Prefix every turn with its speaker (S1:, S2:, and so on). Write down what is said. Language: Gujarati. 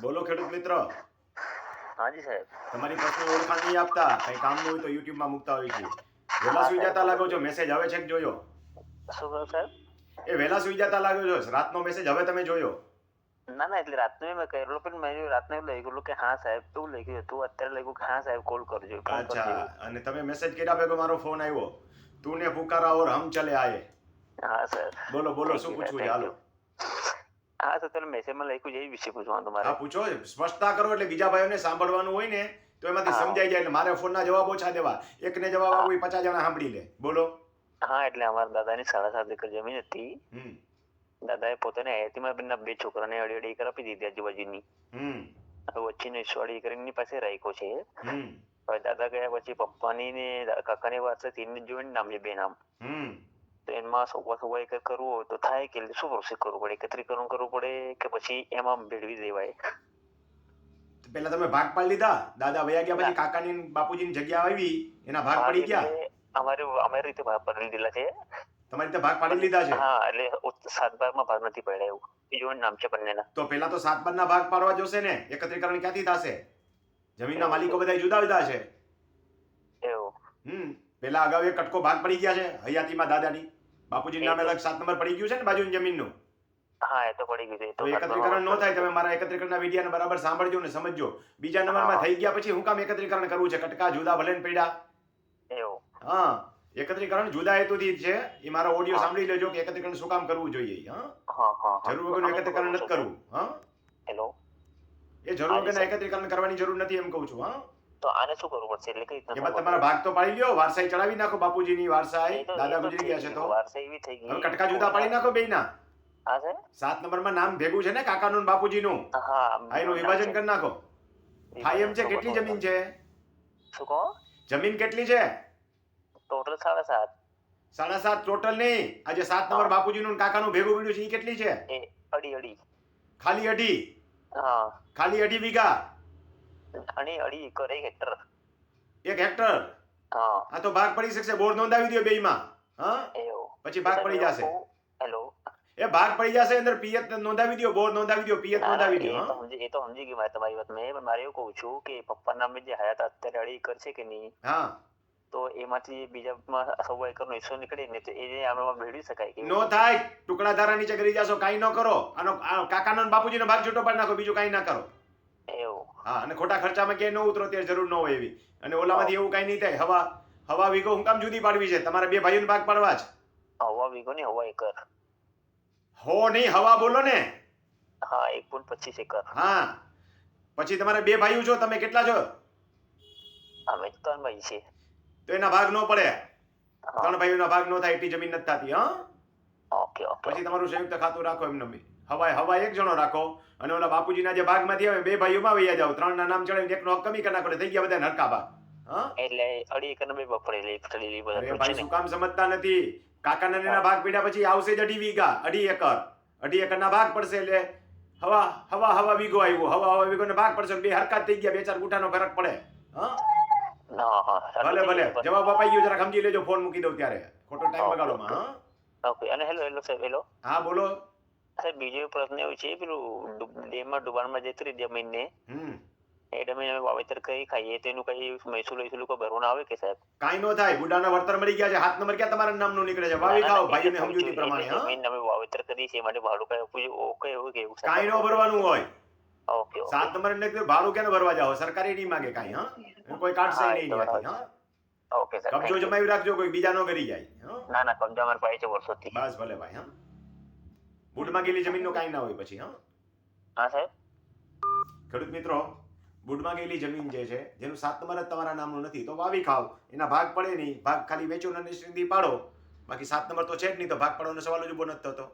S1: બોલો ખેડૂત મિત્ર.
S2: હાજી સાહેબ.
S1: તમારી પર્સનલ ઓળખાણ નહીં આપતા કઈ કામનું હોય તો યુટ્યુબમાં મૂકતા હોય છે. વહેલા સુઈ જતા લાગો છો મેસેજ હવે છે કે જોયો.
S2: શું કહ્યું સાહેબ?
S1: એ વહેલા સુઈ જતા લાગો છો રાતનો મેસેજ હવે તમે જોયો.
S2: ના ના એટલે રાતનું મેં કહેલું પણ મેં રાતનું એવું લખ્યું કે હા સાહેબ એવું લખ્યું હતું અત્યારે લખ્યું કે હા સાહેબ કોલ કરજો ફોન કરજો.
S1: અચ્છા અને તમે મેસેજ કર્યા ભેગો મારો ફોન આવ્યો. તું ને પુકારા ઓર હમ ચલે આયે.
S2: હા સર
S1: બોલો બોલો
S2: Thank
S1: શું
S2: you,
S1: પૂછવું છે?
S2: thank
S1: hello.
S2: you. હા તો તમે મેસેજમાં લખ્યું છે એ વિશે પૂછવાનું
S1: હા પૂછો સ્પષ્ટતા કરો એટલે બીજા ભાઈઓને સાંભળવાનું હોય ને તો એમાંથી સમજાઈ જાય એટલે મારે ફોનના જવાબ ઓછા દેવા. એકને જવાબ આપો એ પચાસ જણા સાંભળી લે. બોલો.
S2: હા એટલે અમારા દાદાની સાડા સાત એકર જમીન હતી.
S1: દાદા
S2: દાદાએ પોતાને હયાતીમાં બંને બે છોકરાને અડી અડી એકર આપી દીધી આજુબાજુની. વચ્ચેનો હિસ્સો અડી એકર એમની પાસે રાખ્યો છે. હવે દાદા ગયા પછી પપ્પાની ને કાકાની વાત તીન જોઈને નામ છે બે નામ એમાં સવા સવા કરવું હોય તો થાય કે શું પ્રોસેસ કરવું પડે એકત્રીકરણ કરવું પડે કે પછી એમાં ભેળવી દેવાય
S1: પેલા તમે ભાગ પાડી લીધા? દાદા વયા ગયા પછી કાકાની બાપુજીની જગ્યા આવી એના ભાગ પડી ગયા?
S2: અમારે અમારી રીતે ભાગ પાડી દીધેલા છે.
S1: તમારી રીતે ભાગ પાડી લીધા છે?
S2: હા એટલે સાત ભાગમાં ભાગ નથી પડ્યા એવું. બીજું નામ છે બંનેના.
S1: તો પેલા તો સાત ભાગના ભાગ પાડવા જોશે ને એકત્રીકરણ ક્યાંથી થશે? જમીનના માલિકો બધા જુદા જુદા છે.
S2: એવું.
S1: હમ પેલા અગાઉ એક કટકો ભાગ પડી ગયા છે હયાતીમાં દાદાની. બાપુજી નામે અલગ સાત નંબર પડી ગયું છે ને બાજુની જમીનનું?
S2: હા એ તો પડી ગયું છે
S1: તો એકત્રીકરણ નો થાય તમે મારા એકત્રીકરણના વિડીયોને બરાબર સાંભળજો ને સમજજો. બીજા નંબરમાં થઈ ગયા પછી હું કામ એકત્રીકરણ કરવું છે? કટકા જુદા ભલે ને પડ્યા
S2: એવું.
S1: હા એકત્રીકરણ જુદા હેતુથી જ છે. એ મારો ઓડિયો સાંભળી લેજો કે એકત્રીકરણ શું કામ કરવું જોઈએ હા. જરૂર વગરનું એકત્રીકરણ નથી કરવું હા?
S2: હેલો
S1: એ જરૂર વગરના એકત્રીકરણ કરવાની જરૂર નથી એમ કહું છું હા?
S2: તો આને શું કરવું પડશે? એટલે કઈ
S1: એમાં તમારા ભાગ તો પાડી લ્યો. વારસાઈ ચડાવી નાખો બાપુજીની. વારસાઈ દાદા ગુજરી ગયા છે તો.
S2: વારસાઈ એવી થઈ ગઈ.
S1: કટકા જુદા પાડી નાખો બેયના.
S2: હા સર
S1: સાત નંબરમાં નામ ભેગું છે ને કાકાનું બાપુજીનું?
S2: હા
S1: એનું વિભાજન કરી નાખો. થાય એમ છે કેટલી જમીન છે?
S2: શું કહો?
S1: જમીન કેટલી છે?
S2: ટોટલ સાડા સાત.
S1: સાડા સાત ટોટલ નહીં. આજે સાત નંબર બાપુજીનું ને કાકાનું ભેગું પડ્યું છે. એ કેટલી છે?
S2: અઢી અડી અડી
S1: ખાલી અઢી?
S2: હા.
S1: ખાલી અઢી વીઘા?
S2: અડી અડી એકર એક હેક્ટર.
S1: એક હેક્ટર?
S2: હા.
S1: આ તો ભાગ પડી શકશે. બોર નોંધાવી દો બેયમાં. હા? પછી ભાગ પડી જશે.
S2: હેલો.
S1: એ ભાગ પડી જશે અંદર પિયત નોંધાવી દો બોર નોંધાવી દો પિયત નોંધાવી દો
S2: એ તો સમજી ગઈ મારે તમારી વાત. મેં પણ મારે એવું કહું છું કે પપ્પા નામે જે હયાત અત્યારે અડી એકર છે કે નહીં
S1: હા.
S2: તો એમાંથી બીજામાં સવા એકરનો હિસ્સો નીકળે ને તો એ આમાં ભેળવી શકાય કે
S1: નો થાય. ટુકડા ધારા નીચે કરી જશો. કાઈ ન કરો. આનો કાકાનો ને બાપુજીનો ભાગ છૂટો પાડી નાખો. બીજું કાઈ ના કરો.
S2: એવું.
S1: હા અને ખોટા ખર્ચામાં ક્યાંય ન ઉતરો ત્યારે જરૂર ન હોય એવી. અને ઓલામાંથી એવું કાંઈ નહીં થાય. હવા હવા વીઘો હું કામ જુદી પાડવી છે? તમારે બે ભાઈઓને ભાગ પાડવા જ.
S2: હવા વીઘો ને હવા એકર.
S1: હો નહીં હવા બોલો ને.
S2: હા એક પૂન પચીસ એકર.
S1: હા. પછી તમારે બે ભાઈઓ છો તમે કેટલા છો?
S2: અમે ત્રણ ભાઈ છે
S1: તો એના ભાગ ન પડે. ત્રણ ભાઈઓના ભાગ ન થાય એટલી જમીન નથી થતી હા?
S2: Okay okay.
S1: પછી તમારું સંયુક્ત ખાતું રાખો એમને બી. હવાય હવાય એક જણો રાખો. અને ઓલા બાપુજીના જે ભાગમાંથી આવે બે ભાઈઓમાં વૈયા જાવ ત્રણના નામ ચડાવીને એકનો હક કમી કરી નાખો થઈ ગયા બધા હરકા ભાગ
S2: એટલે અડી એકર બે
S1: ભાઈ શું કામ સમજતા નથી? કાકાના ને એના ભાગ પીડ્યા પછી આવશે જ અઢી વીઘા અઢી એકર. અઢી એકરના ભાગ પડશે એટલે હવા હવા હવા વીઘો આવ્યો. હવા હવા વીઘો ભાગ પડશે બે હરકત થઈ ગયા બે ચાર ગુઠાનો ફરક પડે. હા? ભલે ભલે. જવાબ અપાઈ ગયો જરા સમજી લેજો. ફોન મૂકી દઉં ત્યારે. ખોટો ટાઈમ બગાડોમાં હા?
S2: ઓકે. અને હેલો હેલો સાહેબ હેલો.
S1: હા બોલો.
S2: સાહેબ બીજો પ્રશ્ન એવો છે પેલું ડેમમાં ડુબાણમાં જતી રહી જમીનને એ જમીન અમે વાવેતર કરી ખાઈએ તો એનું કઈ મહેસૂલ વહેસૂલ કોઈ ભરવાનું આવે કે સાહેબ?
S1: કાંઈ નો થાય બુડાના વર્તર મળી ગયા છે હાથ નંબર ક્યાં તમારા નામનું નીકળે છે? વાવી ખાઓ ભાઈઓને સમજૂતી પ્રમાણે હા?
S2: જમીન અમે વાવેતર કરી છે માટે ભાડું કઈ આપવું જોઈએ? ઓકે એવું કે એવું?
S1: નો ભરવાનું હોય.
S2: ઓકે
S1: સાત નંબર એટલે ભાડું કેને ભરવા જાઓ? સરકારી નહીં માંગે કાંઈ હા? કોઈ કાઢશે નહીં. હા?
S2: ઓકે સર
S1: કબજો જમાવી રાખજો કોઈ બીજા નો કરી જાય
S2: ના ના કબજો અમારે પાસે છે વર્ષોથી.
S1: બસ ભલે ભાઈ હા? બુડમાં ગયેલી જમીનનું કાંઈ ના હોય પછી હા?
S2: હા સાહેબ.
S1: ખેડૂત મિત્રો બુડમાં માંગેલી જમીન જે છે જેનું સાત નંબર જ તમારા નામનું નથી તો વાવી ખાવ એના ભાગ પડે નહીં. ભાગ ખાલી વેચો ને નિશ્ચિંતથી પાડો. બાકી સાત નંબર તો છે જ નહીં તો ભાગ પાડવાનો સવાલ જ ઊભો નથી થતો.